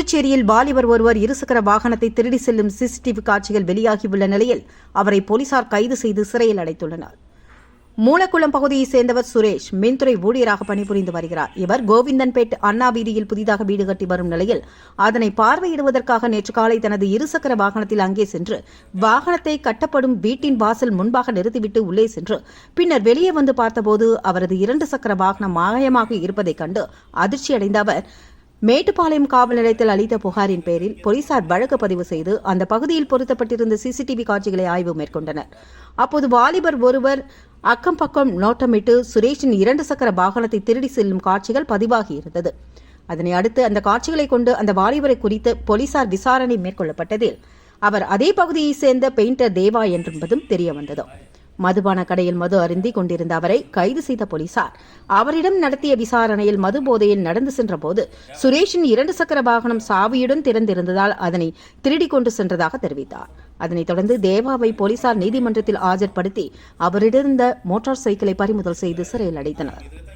புதுச்சேரியில் வாலிபர் ஒருவர் இருசக்கர வாகனத்தை திருடி செல்லும் சிசிடிவி காட்சிகள் வெளியாகியுள்ள நிலையில் அவரை போலீசார் கைது செய்து சிறையில் அடைத்துள்ளனர். மூலக்குளம் பகுதியைச் சேர்ந்தவர் சுரேஷ் மின்துறை ஊழியராக பணிபுரிந்து வருகிறார். இவர் கோவிந்தன்பேட் அண்ணா வீதியில் புதிதாக வீடு கட்டி வரும் நிலையில் அதனை பார்வையிடுவதற்காக நேற்று காலை தனது இருசக்கர வாகனத்தில் அங்கே சென்று வாகனத்தை கட்டப்படும் வீட்டின் வாசல் முன்பாக நிறுத்திவிட்டு உள்ளே சென்று பின்னர் வெளியே வந்து பார்த்தபோது அவரது இரண்டு சக்கர வாகனம் மாயமாக இருப்பதைக் கண்டு அதிர்ச்சியடைந்த அவர் மேட்டுப்பாளையம் காவல் நிலையத்தில் அளித்த புகாரின் பேரில் போலீசார் வழக்கு பதிவு செய்து அந்த பகுதியில் பொருத்தப்பட்டிருந்த சிசிடிவி காட்சிகளை ஆய்வு மேற்கொண்டனர். அப்போது வாலிபர் ஒருவர் அக்கம் பக்கம் நோட்டமிட்டு சுரேஷின் இரண்டு சக்கர வாகனத்தை திருடி செல்லும் காட்சிகள் பதிவாகியிருந்தது அதனை அடுத்து அந்த காட்சிகளை கொண்டு அந்த வாலிபரை குறித்து போலீசார் விசாரணை மேற்கொள்ளப்பட்டதில் அவர் அதே பகுதியைச் சேர்ந்த பெயிண்டர் தேவா என்பதும் தெரியவந்தது. மதுபான கடையில் மது அருந்தி கொண்டிருந்த அவரை கைது செய்த போலீசார். அவரிடம் நடத்திய விசாரணையில் மது போதையில் நடந்து சென்றபோது சுரேஷின் இரண்டு சக்கர வாகனம் சாவியுடன் திறந்திருந்ததால் அதனை திருடிக் கொண்டு சென்றதாக தெரிவித்தார். அதனைத் தொடர்ந்து தேவாவை போலீசார் நீதிமன்றத்தில் ஆஜர்படுத்தி அவரிடமிருந்த மோட்டார் சைக்கிளை பறிமுதல் செய்து சிறையில் அடைத்தனர்.